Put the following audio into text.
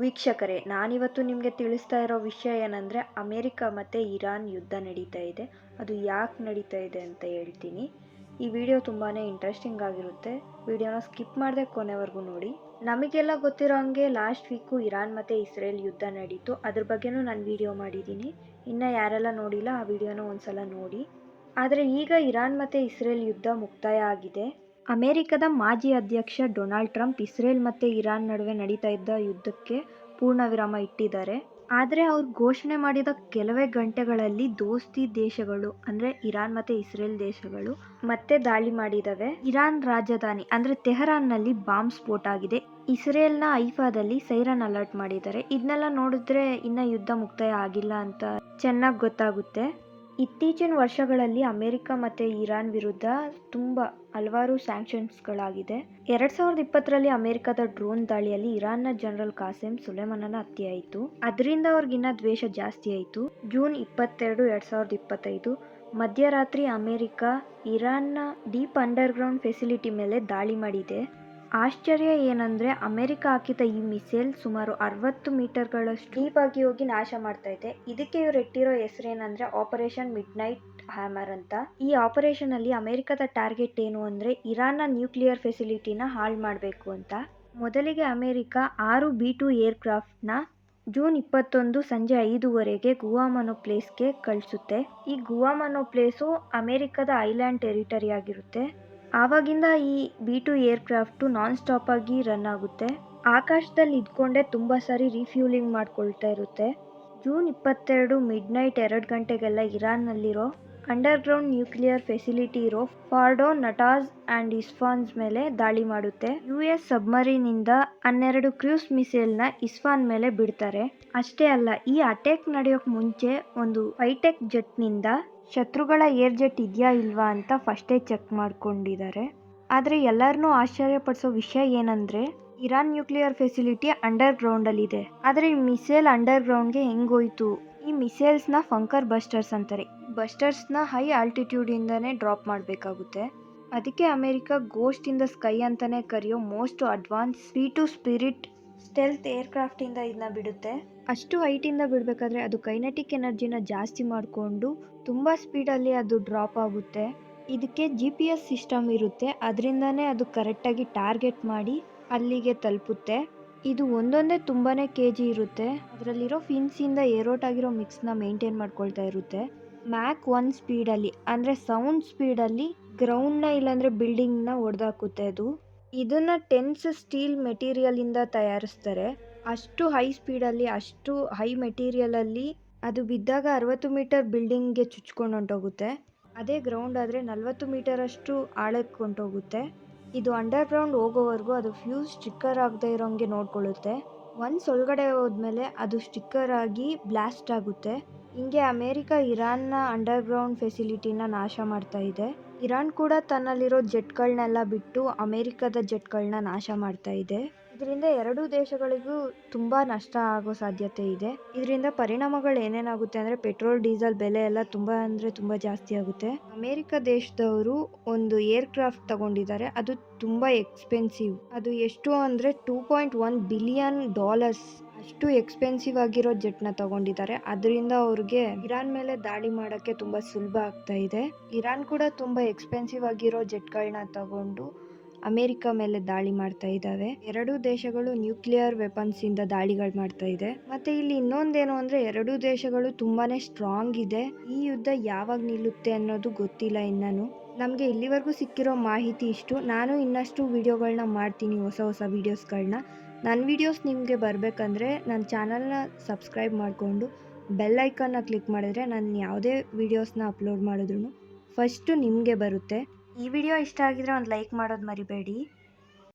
ವೀಕ್ಷಕರೇ, ನಾನಿವತ್ತು ನಿಮಗೆ ತಿಳಿಸ್ತಾ ಇರೋ ವಿಷಯ ಏನಂದರೆ, ಅಮೇರಿಕ ಮತ್ತು ಇರಾನ್ ಯುದ್ಧ ನಡೀತಾ ಇದೆ. ಅದು ಯಾಕೆ ನಡೀತಾ ಇದೆ ಅಂತ ಹೇಳ್ತೀನಿ. ಈ ವಿಡಿಯೋ ತುಂಬಾ ಇಂಟ್ರೆಸ್ಟಿಂಗ್ ಆಗಿರುತ್ತೆ. ವಿಡಿಯೋನ ಸ್ಕಿಪ್ ಮಾಡದೆ ಕೊನೆವರೆಗೂ ನೋಡಿ. ನಮಗೆಲ್ಲ ಗೊತ್ತಿರೋ ಹಂಗೆ ಲಾಸ್ಟ್ ವೀಕು ಇರಾನ್ ಮತ್ತು ಇಸ್ರೇಲ್ ಯುದ್ಧ ನಡೀತು. ಅದ್ರ ಬಗ್ಗೆನೂ ನಾನು ವಿಡಿಯೋ ಮಾಡಿದ್ದೀನಿ. ಇನ್ನು ಯಾರೆಲ್ಲ ನೋಡಿಲ್ಲ, ಆ ವಿಡಿಯೋನ ಒಂದ್ಸಲ ನೋಡಿ. ಆದರೆ ಈಗ ಇರಾನ್ ಮತ್ತು ಇಸ್ರೇಲ್ ಯುದ್ಧ ಮುಕ್ತಾಯ ಆಗಿದೆ. ಅಮೆರಿಕದ ಮಾಜಿ ಅಧ್ಯಕ್ಷ ಡೊನಾಲ್ಡ್ ಟ್ರಂಪ್ ಇಸ್ರೇಲ್ ಮತ್ತು ಇರಾನ್ ನಡುವೆ ನಡೀತಾ ಇದ್ದ ಯುದ್ಧಕ್ಕೆ ಪೂರ್ಣ ವಿರಾಮ ಇಟ್ಟಿದ್ದಾರೆ. ಆದರೆ ಅವ್ರು ಘೋಷಣೆ ಮಾಡಿದ ಕೆಲವೇ ಗಂಟೆಗಳಲ್ಲಿ ದೋಸ್ತಿ ದೇಶಗಳು, ಅಂದರೆ ಇರಾನ್ ಮತ್ತು ಇಸ್ರೇಲ್ ದೇಶಗಳು ಮತ್ತೆ ದಾಳಿ ಮಾಡಿದವೆ. ಇರಾನ್ ರಾಜಧಾನಿ, ಅಂದರೆ ತೆಹರಾನ್ನಲ್ಲಿ ಬಾಂಬ್ ಸ್ಫೋಟ ಆಗಿದೆ. ಇಸ್ರೇಲ್ನ ಐಫಾದಲ್ಲಿ ಸೈರನ್ ಅಲರ್ಟ್ ಮಾಡಿದ್ದಾರೆ. ಇದನ್ನೆಲ್ಲ ನೋಡಿದ್ರೆ ಇನ್ನ ಯುದ್ಧ ಮುಕ್ತಾಯ ಆಗಿಲ್ಲ ಅಂತ ಚೆನ್ನಾಗಿ ಗೊತ್ತಾಗುತ್ತೆ. ಇತ್ತೀಚಿನ ವರ್ಷಗಳಲ್ಲಿ ಅಮೆರಿಕ ಮತ್ತು ಇರಾನ್ ವಿರುದ್ಧ ತುಂಬ ಹಲವಾರು ಸ್ಯಾಂಕ್ಷನ್ಸ್ಗಳಾಗಿದೆ. ಎರಡ್ ಸಾವಿರದ ಇಪ್ಪತ್ತರಲ್ಲಿ ಅಮೆರಿಕದ ಡ್ರೋನ್ ದಾಳಿಯಲ್ಲಿ ಇರಾನ್ನ ಜನರಲ್ ಕಾಸೆಂ ಹತ್ಯೆ ಆಯಿತು ಅದರಿಂದ ಅವ್ರಿಗಿನ್ನ ದ್ವೇಷ ಜಾಸ್ತಿ ಆಯಿತು. ಜೂನ್ ಇಪ್ಪತ್ತೆರಡು, ಎರಡ್ ಸಾವಿರದ ಇಪ್ಪತ್ತೈದು ಮಧ್ಯರಾತ್ರಿ ಅಮೆರಿಕ ಇರಾನ್ನ ಡೀಪ್ ಅಂಡರ್ಗ್ರೌಂಡ್ ಫೆಸಿಲಿಟಿ ಮೇಲೆ ದಾಳಿ ಮಾಡಿದೆ. ಆಶ್ಚರ್ಯ ಏನಂದ್ರೆ ಅಮೆರಿಕ ಹಾಕಿದ ಈ ಮಿಸೈಲ್ ಸುಮಾರು ಅರವತ್ತು ಮೀಟರ್ಗಳಷ್ಟು ಆಗಿ ಹೋಗಿ ನಾಶ ಮಾಡ್ತಾ ಇದೆ. ಇದಕ್ಕೆ ಇವ್ರು ಇಟ್ಟಿರೋ ಹೆಸರೇನಂದ್ರೆ ಆಪರೇಷನ್ ಮಿಡ್ ನೈಟ್ ಹ್ಯಾಮರ್ ಅಂತ. ಈ ಆಪರೇಷನ್ ಅಲ್ಲಿ ಅಮೆರಿಕದ ಟಾರ್ಗೆಟ್ ಏನು ಅಂದ್ರೆ ಇರಾನ್ನ ನ್ಯೂಕ್ಲಿಯರ್ ಫೆಸಿಲಿಟಿನ ಹಾಳು ಮಾಡಬೇಕು ಅಂತ. ಮೊದಲಿಗೆ ಅಮೆರಿಕ ಆರು ಬಿ ಟು ಏರ್ಕ್ರಾಫ್ಟ್ನ ಜೂನ್ ಇಪ್ಪತ್ತೊಂದು ಸಂಜೆ ಐದುವರೆಗೆ ಗುವಾಮನೋ ಪ್ಲೇಸ್ಗೆ ಕಳಿಸುತ್ತೆ. ಈ ಗುವಾಮನೋ ಪ್ಲೇಸು ಅಮೆರಿಕದ ಐಲ್ಯಾಂಡ್ ಟೆರಿಟರಿ ಆಗಿರುತ್ತೆ. ಆವಾಗಿಂದ ಈ B two aircraft non stop ಆಗಿ ರನ್ ಆಗುತ್ತೆ. ಆಕಾಶದಲ್ಲಿ ಇದ್ಕೊಂಡೇ ತುಂಬ ಸಾರಿ ರೀಫ್ಯೂಲಿಂಗ್ ಮಾಡ್ಕೊಳ್ತಾ ಇರುತ್ತೆ. ಜೂನ್ ಇಪ್ಪತ್ತೆರಡು ಮಿಡ್ ನೈಟ್ ಎರಡು ಗಂಟೆಗೆಲ್ಲ ಇರಾನ್ನಲ್ಲಿರೋ ಅಂಡರ್ಗ್ರೌಂಡ್ ನ್ಯೂಕ್ಲಿಯರ್ ಫೆಸಿಲಿಟಿ ಇರೋ ಫಾರ್ಡೋ ನಟಾಸ್ ಆ್ಯಂಡ್ ಇಸ್ಫಾನ್ಸ್ ಮೇಲೆ ದಾಳಿ ಮಾಡುತ್ತೆ. ಯು ಎಸ್ ಸಬ್ಮರೀನಿಂದ ಹನ್ನೆರಡು ಕ್ರೂಸ್ ಮಿಸೈಲ್ನ ಇಸ್ಫಾನ್ ಮೇಲೆ ಬಿಡ್ತಾರೆ. ಅಷ್ಟೇ ಅಲ್ಲ, ಈ ಅಟ್ಯಾಕ್ ನಡೆಯೋಕೆ ಮುಂಚೆ ಒಂದು ಹೈಟೆಕ್ ಜೆಟ್ನಿಂದ ಶತ್ರುಗಳ ಏರ್ ಜೆಟ್ ಇದೆಯಾ ಇಲ್ವಾ ಅಂತ ಫಸ್ಟೇ ಚೆಕ್ ಮಾಡ್ಕೊಂಡಿದ್ದಾರೆ. ಆದರೆ ಎಲ್ಲರನ್ನೂ ಆಶ್ಚರ್ಯಪಡಿಸೋ ವಿಷಯ ಏನಂದರೆ, ಇರಾನ್ ನ್ಯೂಕ್ಲಿಯರ್ ಫೆಸಿಲಿಟಿ ಅಂಡರ್ ಗ್ರೌಂಡಲ್ಲಿದೆ ಆದರೆ ಈ ಮಿಸೈಲ್ ಅಂಡರ್ ಗ್ರೌಂಡ್ಗೆ ಹೆಂಗೋಯ್ತು ಈ ಮಿಸೈಲ್ಸ್ನ ಫಂಕರ್ ಬಸ್ಟರ್ಸ್ ಅಂತಾರೆ. ಬಸ್ಟರ್ಸ್ನ ಹೈ ಆಲ್ಟಿಟ್ಯೂಡಿಂದನೇ ಡ್ರಾಪ್ ಮಾಡಬೇಕಾಗುತ್ತೆ. ಅದಕ್ಕೆ America ghost in the sky ಅಂತಲೇ ಕರೆಯೋ ಮೋಸ್ಟ್ ಅಡ್ವಾನ್ಸ್ ಸ್ಪೀ ಟು ಸ್ಪಿರಿಟ್ ಸ್ಟೆಲ್ತ್ ಏರ್ಕ್ರಾಫ್ಟಿಂದ ಇದನ್ನ ಬಿಡುತ್ತೆ. ಅಷ್ಟು ಹೈಟಿಂದ ಬಿಡಬೇಕಾದ್ರೆ ಅದು ಕೈನೆಟಿಕ್ ಎನರ್ಜಿನ ಜಾಸ್ತಿ ಮಾಡಿಕೊಂಡು ತುಂಬ ಸ್ಪೀಡಲ್ಲಿ ಅದು ಡ್ರಾಪ್ ಆಗುತ್ತೆ. ಇದಕ್ಕೆ ಜಿ ಪಿ ಎಸ್ ಸಿಸ್ಟಮ್ ಇರುತ್ತೆ. ಅದರಿಂದನೇ ಅದು ಕರೆಕ್ಟಾಗಿ ಟಾರ್ಗೆಟ್ ಮಾಡಿ ಅಲ್ಲಿಗೆ ತಲುಪುತ್ತೆ. ಇದು ಒಂದೊಂದೇ ತುಂಬಾ ಕೆ ಜಿ ಇರುತ್ತೆ. ಅದರಲ್ಲಿರೋ ಫಿನ್ಸಿಂದ ಏರೋಟ್ ಆಗಿರೋ ಮಿಕ್ಸ್ನ ಮೇಂಟೈನ್ ಮಾಡ್ಕೊಳ್ತಾ ಇರುತ್ತೆ. ಮ್ಯಾಕ್ ಒನ್ ಸ್ಪೀಡಲ್ಲಿ, ಅಂದರೆ ಸೌಂಡ್ ಸ್ಪೀಡಲ್ಲಿ ಗ್ರೌಂಡ್ನ ಇಲ್ಲಾಂದರೆ ಬಿಲ್ಡಿಂಗ್ನ ಹೊಡೆದಾಕುತ್ತೆ ಅದು. ಇದನ್ನು ಟೆನ್ಸ್ ಸ್ಟೀಲ್ ಮೆಟೀರಿಯಲಿಂದ ತಯಾರಿಸ್ತಾರೆ. ಅಷ್ಟು ಹೈ ಸ್ಪೀಡಲ್ಲಿ, ಅಷ್ಟು ಹೈ ಮೆಟೀರಿಯಲಲ್ಲಿ ಅದು ಬಿದ್ದಾಗ ಅರವತ್ತು ಮೀಟರ್ ಬಿಲ್ಡಿಂಗ್ಗೆ ಚುಚ್ಕೊಂಡು ಹೊಂಟೋಗುತ್ತೆ ಅದೇ ಗ್ರೌಂಡ್ ಆದರೆ ನಲವತ್ತು ಮೀಟರಷ್ಟು ಆಳಕ್ಕೆ ಹೊಂಟೋಗುತ್ತೆ ಇದು ಅಂಡರ್ ಗ್ರೌಂಡ್ ಹೋಗೋವರೆಗೂ ಅದು ಫ್ಯೂಸ್ ಸ್ಟಿಕ್ಕರ್ ಆಗದೇ ಇರೋಂಗೆ ನೋಡ್ಕೊಳ್ಳುತ್ತೆ. ಒನ್ಸ್ ಒಳಗಡೆ ಹೋದ್ಮೇಲೆ ಅದು ಸ್ಟಿಕ್ಕರ್ ಆಗಿ ಬ್ಲಾಸ್ಟ್ ಆಗುತ್ತೆ. ಹಿಂಗೆ ಅಮೇರಿಕ, ಇರಾನ್ನ ಅಂಡರ್ ಗ್ರೌಂಡ್ ಫೆಸಿಲಿಟಿನ ನಾಶ ಮಾಡ್ತಾ ಇದೆ. ಇರಾನ್ ಕೂಡ ತನ್ನಲ್ಲಿರೋ ಜೆಟ್ಗಳನ್ನೆಲ್ಲ ಬಿಟ್ಟು ಅಮೇರಿಕದ ಜೆಟ್ಗಳನ್ನ ನಾಶ ಮಾಡ್ತಾ ಇದೆ. ಇದರಿಂದ ಎರಡೂ ದೇಶಗಳಿಗೂ ತುಂಬ ನಷ್ಟ ಆಗೋ ಸಾಧ್ಯತೆ ಇದೆ. ಇದರಿಂದ ಪರಿಣಾಮಗಳು ಏನೇನಾಗುತ್ತೆ ಅಂದರೆ ಪೆಟ್ರೋಲ್, ಡೀಸೆಲ್ ಬೆಲೆ ಎಲ್ಲ ತುಂಬ ಅಂದರೆ ತುಂಬ ಜಾಸ್ತಿ ಆಗುತ್ತೆ. ಅಮೇರಿಕ ದೇಶದವರು ಒಂದು ಏರ್ ಕ್ರಾಫ್ಟ್ ತಗೊಂಡಿದ್ದಾರೆ. ಅದು ತುಂಬ ಎಕ್ಸ್ಪೆನ್ಸಿವ್. ಅದು ಎಷ್ಟು ಅಂದರೆ two point one billion dollars ಅಷ್ಟು ಎಕ್ಸ್ಪೆನ್ಸಿವ್ ಆಗಿರೋ ಜೆಟ್ನ ತಗೊಂಡಿದ್ದಾರೆ. ಅದರಿಂದ ಅವ್ರಿಗೆ ಇರಾನ್ ಮೇಲೆ ದಾಳಿ ಮಾಡೋಕ್ಕೆ ತುಂಬ ಸುಲಭ ಆಗ್ತಾ ಇದೆ. ಇರಾನ್ ಕೂಡ ತುಂಬ ಎಕ್ಸ್ಪೆನ್ಸಿವ್ ಆಗಿರೋ ಜೆಟ್ಗಳನ್ನ ತಗೊಂಡು ಅಮೆರಿಕ ಮೇಲೆ ದಾಳಿ ಮಾಡ್ತಾ ಇದ್ದಾವೆ. ಎರಡೂ ದೇಶಗಳು ನ್ಯೂಕ್ಲಿಯರ್ ವೆಪನ್ಸ್ ಇಂದ ದಾಳಿಗಳು ಮಾಡ್ತಾ ಇದೆ. ಮತ್ತೆ ಇಲ್ಲಿ ಇನ್ನೊಂದೇನು ಅಂದ್ರೆ ಎರಡೂ ದೇಶಗಳು ತುಂಬಾನೇ ಸ್ಟ್ರಾಂಗ್ ಇದೆ. ಈ ಯುದ್ಧ ಯಾವಾಗ ನಿಲ್ಲುತ್ತೆ ಅನ್ನೋದು ಗೊತ್ತಿಲ್ಲ ಇನ್ನೂ. ನಮಗೆ ಇಲ್ಲಿವರೆಗೂ ಸಿಕ್ಕಿರೋ ಮಾಹಿತಿ ಇಷ್ಟು. ನಾನು ಇನ್ನಷ್ಟು ವಿಡಿಯೋಗಳನ್ನ ಮಾಡ್ತೀನಿ ಹೊಸ ಹೊಸ ವೀಡಿಯೋಸ್ಗಳನ್ನ ನನ್ನ ವಿಡಿಯೋಸ್ ನಿಮಗೆ ಬರಬೇಕಂದ್ರೆ ನನ್ನ ಚಾನಲ್ನ ಸಬ್ಸ್ಕ್ರೈಬ್ ಮಾಡಿಕೊಂಡು ಬೆಲ್ ಐಕನ್ನ ಕ್ಲಿಕ್ ಮಾಡಿದ್ರೆ ನಾನು ಯಾವುದೇ ವೀಡಿಯೋಸ್ನ ಅಪ್ಲೋಡ್ ಮಾಡಿದ್ರು ಫಸ್ಟು ನಿಮಗೆ ಬರುತ್ತೆ. ಈ ವಿಡಿಯೋ ಇಷ್ಟ ಆಗಿದ್ರೆ ಒಂದು ಲೈಕ್ ಮಾಡೋದು ಮರಿಬೇಡಿ.